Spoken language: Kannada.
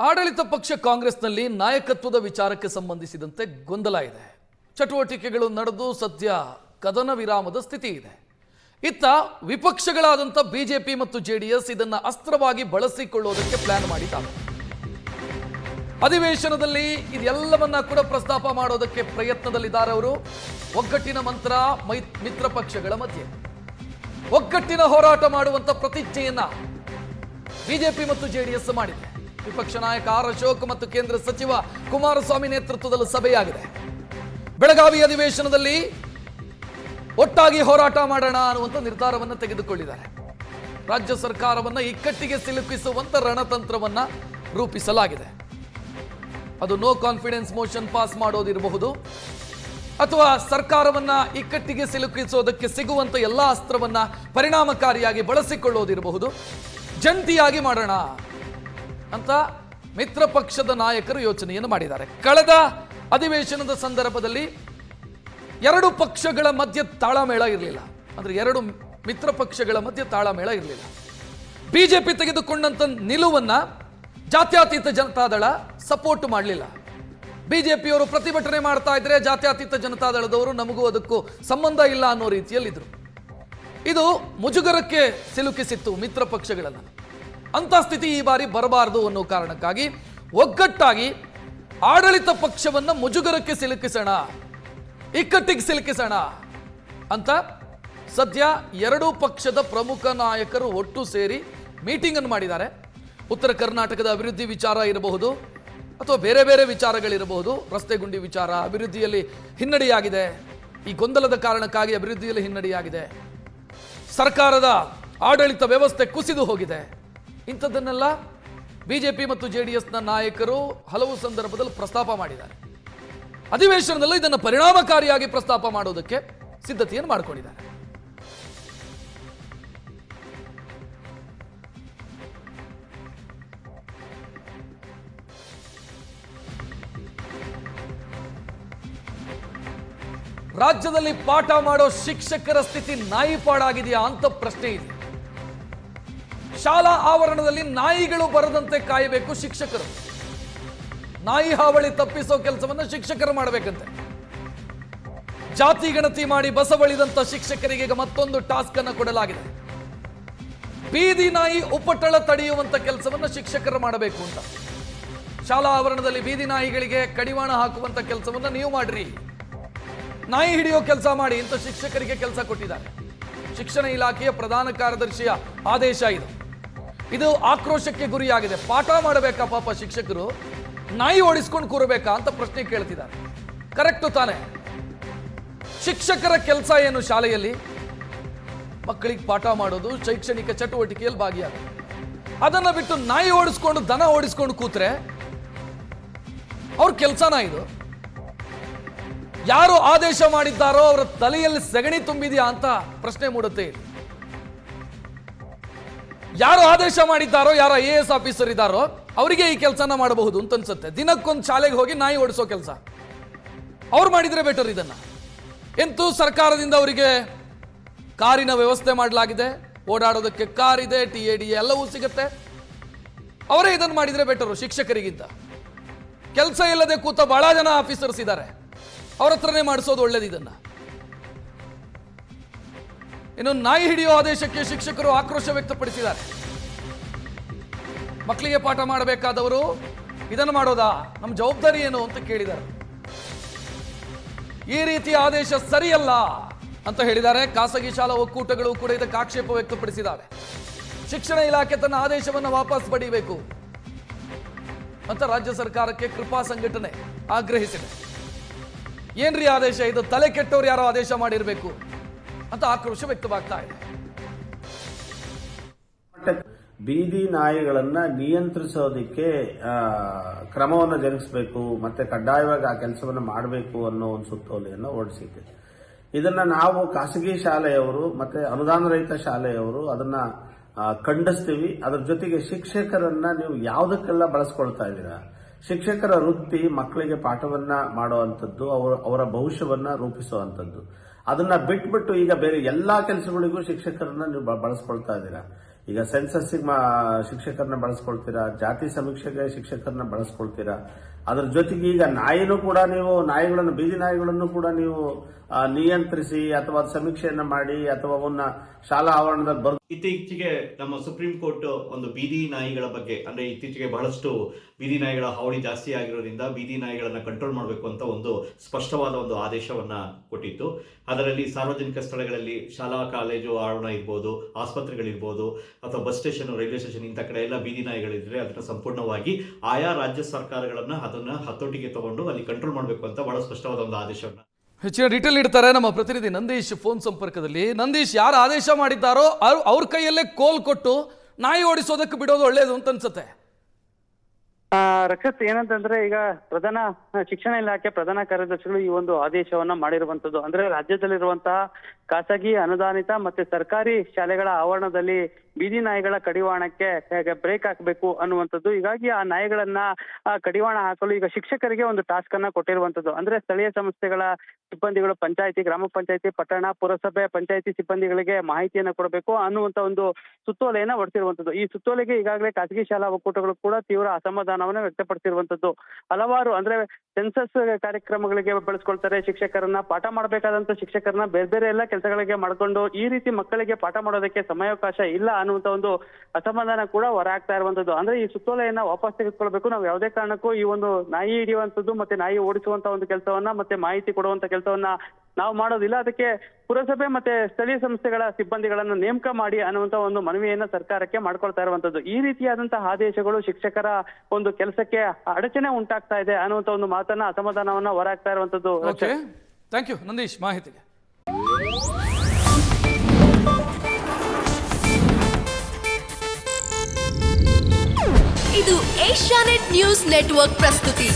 ಆಡಳಿತ ಪಕ್ಷ ಕಾಂಗ್ರೆಸ್ನಲ್ಲಿ ನಾಯಕತ್ವದ ವಿಚಾರಕ್ಕೆ ಸಂಬಂಧಿಸಿದಂತೆ ಗೊಂದಲ ಇದೆ. ಚಟುವಟಿಕೆಗಳು ನಡೆದು ಸದ್ಯ ಕದನ ವಿರಾಮದ ಸ್ಥಿತಿ ಇದೆ. ಇತ್ತ ವಿಪಕ್ಷಗಳಾದಂಥ ಬಿಜೆಪಿ ಮತ್ತು ಜೆಡಿಎಸ್ ಇದನ್ನ ಅಸ್ತ್ರವಾಗಿ ಬಳಸಿಕೊಳ್ಳುವುದಕ್ಕೆ ಪ್ಲಾನ್ ಮಾಡಿದ್ದಾರೆ. ಅಧಿವೇಶನದಲ್ಲಿ ಇದೆಲ್ಲವನ್ನ ಕೂಡ ಪ್ರಸ್ತಾಪ ಮಾಡೋದಕ್ಕೆ ಪ್ರಯತ್ನದಲ್ಲಿದ್ದಾರೆ ಅವರು. ಒಗ್ಗಟ್ಟಿನ ಮಂತ್ರ ಮೈ, ಮಿತ್ರ ಪಕ್ಷಗಳ ಮಧ್ಯೆ. ಒಗ್ಗಟ್ಟಿನ ಹೋರಾಟ ಮಾಡುವಂತ ಪ್ರತಿಜ್ಞೆಯನ್ನ ಬಿಜೆಪಿ ಮತ್ತು ಜೆಡಿಎಸ್ ಮಾಡಿದೆ. ವಿಪಕ್ಷ ನಾಯಕ ಆರ್ ಅಶೋಕ್ ಮತ್ತು ಕೇಂದ್ರ ಸಚಿವ ಕುಮಾರಸ್ವಾಮಿ ನೇತೃತ್ವದಲ್ಲಿ ಸಭೆಯಾಗಿದೆ. ಬೆಳಗಾವಿ ಅಧಿವೇಶನದಲ್ಲಿ ಒಟ್ಟಾಗಿ ಹೋರಾಟ ಮಾಡೋಣ ಅನ್ನುವಂಥ ನಿರ್ಧಾರವನ್ನು ತೆಗೆದುಕೊಂಡಿದ್ದಾರೆ ರಾಜ್ಯ ಸರ್ಕಾರವನ್ನ ಇಕ್ಕಟ್ಟಿಗೆ ಸಿಲುಕಿಸುವಂತ ರಣತಂತ್ರವನ್ನ ರೂಪಿಸಲಾಗಿದೆ. ಅದು ನೋ ಕಾನ್ಫಿಡೆನ್ಸ್ ಮೋಷನ್ ಪಾಸ್ ಮಾಡೋದಿರಬಹುದು. ಅಥವಾ ಸರ್ಕಾರವನ್ನ ಇಕ್ಕಟ್ಟಿಗೆ ಸಿಲುಕಿಸೋದಕ್ಕೆ ಸಿಗುವಂತ ಎಲ್ಲ ಅಸ್ತ್ರವನ್ನ ಪರಿಣಾಮಕಾರಿಯಾಗಿ ಬಳಸಿಕೊಳ್ಳೋದಿರಬಹುದು. ಜಂಟಿಯಾಗಿ ಮಾಡೋಣ. ಅಂತ ಮಿತ್ರ ಪಕ್ಷದ ನಾಯಕರು ಯೋಚನೆಯನ್ನು ಮಾಡಿದ್ದಾರೆ. ಕಳೆದ ಅಧಿವೇಶನದ ಸಂದರ್ಭದಲ್ಲಿ ಎರಡು ಪಕ್ಷಗಳ ಮಧ್ಯೆ ತಾಳಮೇಳ ಇರಲಿಲ್ಲ. ಅಂದರೆ ಎರಡು ಮಿತ್ರ ಪಕ್ಷಗಳ ಮಧ್ಯೆ ತಾಳಮೇಳ ಇರಲಿಲ್ಲ. ಬಿಜೆಪಿ ತೆಗೆದುಕೊಂಡಂಥ ನಿಲುವನ್ನ ಜಾತ್ಯತೀತ ಜನತಾದಳ ಸಪೋರ್ಟ್ ಮಾಡಲಿಲ್ಲ. ಬಿಜೆಪಿಯವರು ಪ್ರತಿಭಟನೆ ಮಾಡ್ತಾ ಇದ್ರೆ ಜಾತ್ಯತೀತ ಜನತಾದಳದವರು ನಮಗೂ ಅದಕ್ಕೂ ಸಂಬಂಧ ಇಲ್ಲ ಅನ್ನೋ ರೀತಿಯಲ್ಲಿದ್ದರು ಇದು ಮುಜುಗರಕ್ಕೆ ಸಿಲುಕಿಸಿತ್ತು ಮಿತ್ರ ಪಕ್ಷಗಳನ್ನು. ಅಂತ ಸ್ಥಿತಿ ಈ ಬಾರಿ ಬರಬಾರದು ಅನ್ನೋ ಕಾರಣಕ್ಕಾಗಿ ಒಗ್ಗಟ್ಟಾಗಿ ಆಡಳಿತ ಪಕ್ಷವನ್ನ ಮುಜುಗರಕ್ಕೆ ಸಿಲುಕಿಸೋಣ, ಇಕ್ಕಟ್ಟಿಗೆ ಸಿಲುಕಿಸೋಣ ಅಂತ ಸದ್ಯ ಎರಡೂ ಪಕ್ಷದ ಪ್ರಮುಖ ನಾಯಕರು ಒಟ್ಟು ಸೇರಿ ಮೀಟಿಂಗ್ ಅನ್ನು ಮಾಡಿದ್ದಾರೆ. ಉತ್ತರ ಕರ್ನಾಟಕದ ಅಭಿವೃದ್ಧಿ ವಿಚಾರ ಇರಬಹುದು ಅಥವಾ ಬೇರೆ ಬೇರೆ ವಿಚಾರಗಳಿರಬಹುದು. ರಸ್ತೆ ಗುಂಡಿ ವಿಚಾರ ಅಭಿವೃದ್ಧಿಯಲ್ಲಿ ಹಿನ್ನಡೆಯಾಗಿದೆ. ಈ ಗೊಂದಲದ ಕಾರಣಕ್ಕಾಗಿ ಅಭಿವೃದ್ಧಿಯಲ್ಲಿ ಹಿನ್ನಡೆಯಾಗಿದೆ. ಸರ್ಕಾರದ ಆಡಳಿತ ವ್ಯವಸ್ಥೆ ಕುಸಿದು ಹೋಗಿದೆ. ಇಂಥದ್ದನ್ನೆಲ್ಲ ಬಿಜೆಪಿ ಮತ್ತು ಜೆ ಡಿ ಎಸ್ನ ನಾಯಕರು ಹಲವು ಸಂದರ್ಭದಲ್ಲಿ ಪ್ರಸ್ತಾಪ ಮಾಡಿದ್ದಾರೆ. ಅಧಿವೇಶನದಲ್ಲಿ ಇದನ್ನು ಪರಿಣಾಮಕಾರಿಯಾಗಿ ಪ್ರಸ್ತಾಪ ಮಾಡೋದಕ್ಕೆ ಸಿದ್ಧತೆಯನ್ನು ಮಾಡಿಕೊಂಡಿದ್ದಾರೆ. ರಾಜ್ಯದಲ್ಲಿ ಪಾಠ ಮಾಡೋ ಶಿಕ್ಷಕರ ಸ್ಥಿತಿ ನಾಯಿಪಾಡಾಗಿದೆಯಾ ಅಂತ ಪ್ರಶ್ನೆ ಇದೆ. ಶಾಲಾ ಆವರಣದಲ್ಲಿ ನಾಯಿಗಳು ಬರದಂತೆ ಕಾಯಬೇಕು ಶಿಕ್ಷಕರು. ನಾಯಿ ಹಾವಳಿ ತಪ್ಪಿಸೋ ಕೆಲಸವನ್ನು ಶಿಕ್ಷಕರು ಮಾಡಬೇಕಂತೆ. ಜಾತಿ ಗಣತಿ ಮಾಡಿ ಬಸವಳಿದಂತ ಶಿಕ್ಷಕರಿಗೆ ಈಗ ಮತ್ತೊಂದು ಟಾಸ್ಕ್ ಅನ್ನು ಕೊಡಲಾಗಿದೆ. ಬೀದಿ ನಾಯಿ ಉಪಟಳ ತಡೆಯುವಂತ ಕೆಲಸವನ್ನು ಶಿಕ್ಷಕರು ಮಾಡಬೇಕು ಅಂತ. ಶಾಲಾ ಆವರಣದಲ್ಲಿ ಬೀದಿ ನಾಯಿಗಳಿಗೆ ಕಡಿವಾಣ ಹಾಕುವಂತ ಕೆಲಸವನ್ನ ನೀವು ಮಾಡ್ರಿ. ನಾಯಿ ಹಿಡಿಯೋ ಕೆಲಸ ಮಾಡಿ ಅಂತ ಶಿಕ್ಷಕರಿಗೆ ಕೆಲಸ ಕೊಟ್ಟಿದ್ದಾರೆ. ಶಿಕ್ಷಣ ಇಲಾಖೆಯ ಪ್ರಧಾನ ಕಾರ್ಯದರ್ಶಿಯ ಆದೇಶ ಇದು. ಇದು ಆಕ್ರೋಶಕ್ಕೆ ಗುರಿಯಾಗಿದೆ. ಪಾಠ ಮಾಡಬೇಕಾ ಪಾಪ ಶಿಕ್ಷಕರು? ನಾಯಿ ಓಡಿಸ್ಕೊಂಡು ಕೂರಬೇಕಾ ಅಂತ ಪ್ರಶ್ನೆ ಕೇಳ್ತಿದ್ದಾರೆ. ಕರೆಕ್ಟು ತಾನೆ? ಶಿಕ್ಷಕರ ಕೆಲಸ ಏನು ಶಾಲೆಯಲ್ಲಿ? ಮಕ್ಕಳಿಗೆ ಪಾಠ ಮಾಡೋದು, ಶೈಕ್ಷಣಿಕ ಚಟುವಟಿಕೆಯಲ್ಲಿ ಭಾಗಿಯಾಗ ಅದನ್ನ ಬಿಟ್ಟು ನಾಯಿ ಓಡಿಸ್ಕೊಂಡು, ದನ ಓಡಿಸ್ಕೊಂಡು ಕೂತ್ರೆ ಅವ್ರ ಕೆಲಸನ ಇದು? ಯಾರು ಆದೇಶ ಮಾಡಿದ್ದಾರೋ, ಅವರ ತಲೆಯಲ್ಲಿ ಸಗಣಿ ತುಂಬಿದೆಯಾ ಅಂತ ಪ್ರಶ್ನೆ ಮೂಡುತ್ತೆ. ಯಾರು ಆದೇಶ ಮಾಡಿದ್ದಾರೋ, ಯಾರು ಐ ಎ ಎಸ್ ಆಫೀಸರ್ ಇದ್ದಾರೋ, ಅವರಿಗೆ ಈ ಕೆಲಸನ ಮಾಡಬಹುದು ಅಂತ ಅನ್ಸುತ್ತೆ. ದಿನಕ್ಕೊಂದು ಶಾಲೆಗೆ ಹೋಗಿ ನಾಯಿ ಓಡಿಸೋ ಕೆಲಸ. ಅವ್ರು ಮಾಡಿದ್ರೆ ಬೆಟರ್ ಇದನ್ನ. ಎಂತೂ ಸರ್ಕಾರದಿಂದ ಅವರಿಗೆ ಕಾರಿನ ವ್ಯವಸ್ಥೆ ಮಾಡಲಾಗಿದೆ. ಓಡಾಡೋದಕ್ಕೆ ಕಾರ್ ಇದೆ ಟಿ ಎ ಡಿ ಎಲ್ಲವೂ ಸಿಗುತ್ತೆ. ಅವರೇ ಇದನ್ನು ಮಾಡಿದರೆ ಬೆಟರು ಶಿಕ್ಷಕರಿಗಿಂತ. ಕೆಲಸ ಇಲ್ಲದೆ ಕೂತ ಬಹಳ ಜನ ಆಫೀಸರ್ಸ್ ಇದ್ದಾರೆ. ಅವ್ರ ಹತ್ರನೇ ಮಾಡಿಸೋದು ಒಳ್ಳೇದು ಇದನ್ನ. ಇನ್ನು ನಾಯಿ ಹಿಡಿಯೋ ಆದೇಶಕ್ಕೆ ಶಿಕ್ಷಕರು ಆಕ್ರೋಶ ವ್ಯಕ್ತಪಡಿಸಿದ್ದಾರೆ. ಮಕ್ಕಳಿಗೆ ಪಾಠ ಮಾಡಬೇಕಾದವರು ಇದನ್ನು ಮಾಡೋದಾ? ನಮ್ಮ ಜವಾಬ್ದಾರಿ ಏನು ಅಂತ ಕೇಳಿದ್ದಾರೆ. ಈ ರೀತಿಯ ಆದೇಶ ಸರಿಯಲ್ಲ ಅಂತ ಹೇಳಿದ್ದಾರೆ. ಖಾಸಗಿ ಶಾಲಾ ಒಕ್ಕೂಟಗಳು ಕೂಡ ಇದಕ್ಕೆ ಆಕ್ಷೇಪ ವ್ಯಕ್ತಪಡಿಸಿದ್ದಾರೆ. ಶಿಕ್ಷಣ ಇಲಾಖೆ ತನ್ನ ಆದೇಶವನ್ನು ವಾಪಸ್ ಪಡಿಬೇಕು ಅಂತ ರಾಜ್ಯ ಸರ್ಕಾರಕ್ಕೆ ಕೃಪಾ ಸಂಘಟನೆ ಆಗ್ರಹಿಸಿದೆ. ಏನ್ರಿ ಆದೇಶ? ಇದು ತಲೆ ಕೆಟ್ಟವ್ರು ಯಾರೋ ಆದೇಶ ಮಾಡಿರಬೇಕು. ಅಂತ ಆಕ್ರೋಶ ವ್ಯಕ್ತವಾಗ್ತಾ ಇದೆ. ಬೀದಿ ನಾಯಿಗಳನ್ನ ನಿಯಂತ್ರಿಸೋದಿಕ್ಕೆ ಕ್ರಮವನ್ನು ಜರುಗಿಸಬೇಕು, ಮತ್ತೆ ಕಡ್ಡಾಯವಾಗಿ ಆ ಕೆಲಸವನ್ನು ಮಾಡಬೇಕು ಅನ್ನೋ ಒಂದು ಸುತ್ತೋಲೆಯನ್ನು ಹೊರಡಿಸಿದೆ ಇದನ್ನ ನಾವು ಖಾಸಗಿ ಶಾಲೆಯವರು ಮತ್ತೆ ಅನುದಾನ ರಹಿತ ಶಾಲೆಯವರು ಅದನ್ನ ಖಂಡಿಸ್ತೀವಿ. ಅದರ ಜೊತೆಗೆ ಶಿಕ್ಷಕರನ್ನ ನೀವು ಯಾವುದಕ್ಕೆಲ್ಲ ಬಳಸ್ಕೊಳ್ತಾ ಇದ್ದೀರಾ? ಶಿಕ್ಷಕರ ವೃತ್ತಿ ಮಕ್ಕಳಿಗೆ ಪಾಠವನ್ನ ಮಾಡುವಂಥದ್ದು, ಅವರ ಅವರ ಭವಿಷ್ಯವನ್ನ ರೂಪಿಸುವಂಥದ್ದು. ಅದನ್ನ ಬಿಟ್ಬಿಟ್ಟು ಈಗ ಬೇರೆ ಎಲ್ಲಾ ಕೆಲಸಗಳಿಗೂ ಶಿಕ್ಷಕರನ್ನ ನೀವು ಬಳಸ್ಕೊಳ್ತಾ ಇದ್ದೀರಾ? ಈಗ ಸೆನ್ಸಸ್ ಶಿಕ್ಷಕರನ್ನ ಬಳಸ್ಕೊಳ್ತೀರಾ? ಜಾತಿ ಸಮೀಕ್ಷೆಗೆ ಶಿಕ್ಷಕರನ್ನ ಬಳಸ್ಕೊಳ್ತೀರಾ? ಅದ್ರ ಜೊತೆಗೆ ಈಗ ನಾಯಿನೂ ಕೂಡ ನೀವು, ನಾಯಿಗಳನ್ನು, ಬೀದಿ ನಾಯಿಗಳನ್ನು ಕೂಡ ನೀವು ನಿಯಂತ್ರಿಸಿ ಅಥವಾ ಸಮೀಕ್ಷೆಯನ್ನು ಮಾಡಿ ಅಥವಾ ಅವನ್ನ ಶಾಲಾ ಆವರಣದಲ್ಲಿ ಇತ್ತೀಚೆಗೆ ನಮ್ಮ ಸುಪ್ರೀಂ ಕೋರ್ಟ್ ಒಂದು ಬೀದಿ ನಾಯಿಗಳ ಬಗ್ಗೆ, ಅಂದ್ರೆ ಇತ್ತೀಚೆಗೆ ಬಹಳಷ್ಟು ಬೀದಿ ನಾಯಿಗಳ ಹಾವಳಿ ಜಾಸ್ತಿ ಆಗಿರೋದ್ರಿಂದ ಬೀದಿ ನಾಯಿಗಳನ್ನ ಕಂಟ್ರೋಲ್ ಮಾಡಬೇಕು ಅಂತ ಒಂದು ಸ್ಪಷ್ಟವಾದ ಒಂದು ಆದೇಶವನ್ನ ಕೊಟ್ಟಿತ್ತು. ಅದರಲ್ಲಿ ಸಾರ್ವಜನಿಕ ಸ್ಥಳಗಳಲ್ಲಿ ಶಾಲಾ, ಕಾಲೇಜು, ಆವರಣ ಇರ್ಬೋದು, ಆಸ್ಪತ್ರೆಗಳಿರ್ಬೋದು, ಅಥವಾ ಬಸ್ ಸ್ಟೇಷನ್, ರೈಲ್ವೆ ಸ್ಟೇಷನ್ ಇಂಥ ಕಡೆ ಎಲ್ಲ ಬೀದಿ ನಾಯಿಗಳಿದ್ರೆ ಅದನ್ನು ಸಂಪೂರ್ಣವಾಗಿ ಆಯಾ ರಾಜ್ಯ ಸರ್ಕಾರಗಳನ್ನ ಅದನ್ನ ಹತೋಟಿಗೆ ತಗೊಂಡು ಅಲ್ಲಿ ಕಂಟ್ರೋಲ್ ಮಾಡಬೇಕು ಅಂತ ಬಹಳ ಸ್ಪಷ್ಟವಾದ ಒಂದು ಆದೇಶವನ್ನ ಹೆಚ್ಚಿನ ಡೀಟೇಲ್ ಇಡ್ತಾರೆ ನಮ್ಮ ಪ್ರತಿನಿಧಿ ನಂದೀಶ್ ಫೋನ್ ಸಂಪರ್ಕದಲ್ಲಿ. ನಂದೀಶ್, ಯಾರು ಆದೇಶ ಮಾಡಿದ್ದಾರೋ ಅವ್ರು ಕೈಯಲ್ಲೇ ಕೋಲ್ ಕೊಟ್ಟು ನಾಯಿ ಓಡಿಸೋದಕ್ಕೆ ಬಿಡೋದು ಒಳ್ಳೇದು ಅಂತ ಅನ್ಸುತ್ತೆ. ರಕ್ಷತ್, ಏನಂತಂದ್ರೆ ಈಗ ಪ್ರಧಾನ ಶಿಕ್ಷಣ ಇಲಾಖೆ ಪ್ರಧಾನ ಕಾರ್ಯದರ್ಶಿಗಳು ಈ ಒಂದು ಆದೇಶವನ್ನ ಮಾಡಿರುವಂತದ್ದು. ಅಂದ್ರೆ ರಾಜ್ಯದಲ್ಲಿರುವಂತಹ ಖಾಸಗಿ, ಅನುದಾನಿತ ಮತ್ತೆ ಸರ್ಕಾರಿ ಶಾಲೆಗಳ ಆವರಣದಲ್ಲಿ ಬೀದಿ ನಾಯಿಗಳ ಕಡಿವಾಣಕ್ಕೆ ಬ್ರೇಕ್ ಹಾಕಬೇಕು ಅನ್ನುವಂಥದ್ದು. ಹೀಗಾಗಿ ಆ ನಾಯಿಗಳನ್ನ ಕಡಿವಾಣ ಹಾಕಲು ಈಗ ಶಿಕ್ಷಕರಿಗೆ ಒಂದು ಟಾಸ್ಕ್ ಅನ್ನ ಕೊಟ್ಟಿರುವಂತದ್ದು. ಅಂದ್ರೆ ಸ್ಥಳೀಯ ಸಂಸ್ಥೆಗಳ ಸಿಬ್ಬಂದಿಗಳು, ಪಂಚಾಯತಿ, ಗ್ರಾಮ ಪಂಚಾಯತಿ, ಪಟ್ಟಣ, ಪುರಸಭೆ, ಪಂಚಾಯತಿ ಸಿಬ್ಬಂದಿಗಳಿಗೆ ಮಾಹಿತಿಯನ್ನ ಕೊಡಬೇಕು ಅನ್ನುವಂತ ಒಂದು ಸುತ್ತೋಲೆಯನ್ನ ಹೊಡೆಸಿರುವಂತದ್ದು. ಈ ಸುತ್ತೋಲೆಗೆ ಈಗಾಗಲೇ ಖಾಸಗಿ ಶಾಲಾ ಒಕ್ಕೂಟಗಳು ಕೂಡ ತೀವ್ರ ಅಸಮಾಧಾನವನ್ನ ವ್ಯಕ್ತಪಡಿಸಿರುವಂತದ್ದು. ಹಲವಾರು ಅಂದ್ರೆ ಸೆನ್ಸಸ್ ಕಾರ್ಯಕ್ರಮಗಳಿಗೆ ಬಳಸ್ಕೊಳ್ತಾರೆ, ಶಿಕ್ಷಕರನ್ನ ಪಾಠ ಮಾಡಬೇಕಾದಂತ ಶಿಕ್ಷಕರನ್ನ ಬೇರೆ ಬೇರೆ ಎಲ್ಲ ಕೆಲಸಗಳಿಗೆ ಮಾಡ್ಕೊಂಡು ಈ ರೀತಿ ಮಕ್ಕಳಿಗೆ ಪಾಠ ಮಾಡೋದಕ್ಕೆ ಸಮಯಾವಕಾಶ ಇಲ್ಲ ಅನ್ನುವಂತ ಒಂದು ಅಸಮಾಧಾನ ಕೂಡ ಹೊರ ಆಗ್ತಾ ಇರುವಂತದ್ದು ಅಂದ್ರೆ ಈ ಸುತ್ತೋಲೆಯನ್ನ ವಾಪಸ್ ತೆಗೆದುಕೊಳ್ಬೇಕು. ನಾವು ಯಾವುದೇ ಕಾರಣಕ್ಕೂ ಈ ಒಂದು ನಾಯಿ ಹಿಡಿಯುವಂತದ್ದು ಮತ್ತೆ ನಾಯಿ ಓಡಿಸುವಂತ ಒಂದು ಕೆಲಸವನ್ನ ಮತ್ತೆ ಮಾಹಿತಿ ಕೊಡುವಂತ ಕೆಲಸವನ್ನ ನಾವು ಮಾಡೋದಿಲ್ಲ. ಅದಕ್ಕೆ ಪುರಸಭೆ ಮತ್ತೆ ಸ್ಥಳೀಯ ಸಂಸ್ಥೆಗಳ ಸಿಬ್ಬಂದಿಗಳನ್ನು ನೇಮಕ ಮಾಡಿ ಅನ್ನುವಂತ ಒಂದು ಮನವಿಯನ್ನ ಸರ್ಕಾರಕ್ಕೆ ಮಾಡ್ಕೊಳ್ತಾ ಇರುವಂತದ್ದು ಈ ರೀತಿಯಾದಂತಹ ಆದೇಶಗಳು ಶಿಕ್ಷಕರ ಒಂದು ಕೆಲಸಕ್ಕೆ ಅಡಚಣೆ ಉಂಟಾಗ್ತಾ ಇದೆ ಅನ್ನುವಂತ ಒಂದು ಮಾತನ್ನ ಅಸಮಾಧಾನವನ್ನ ಹೊರಾಗ್ತಾ ಇರುವಂತದ್ದು ಥ್ಯಾಂಕ್ ಯು ನಂದೀಶ್ ಮಾಹಿತಿಗೆ. ಇದು ಏಷ್ಯಾನೆಟ್ ನ್ಯೂಸ್ ನೆಟ್ವರ್ಕ್ ಪ್ರಸ್ತುತಿ.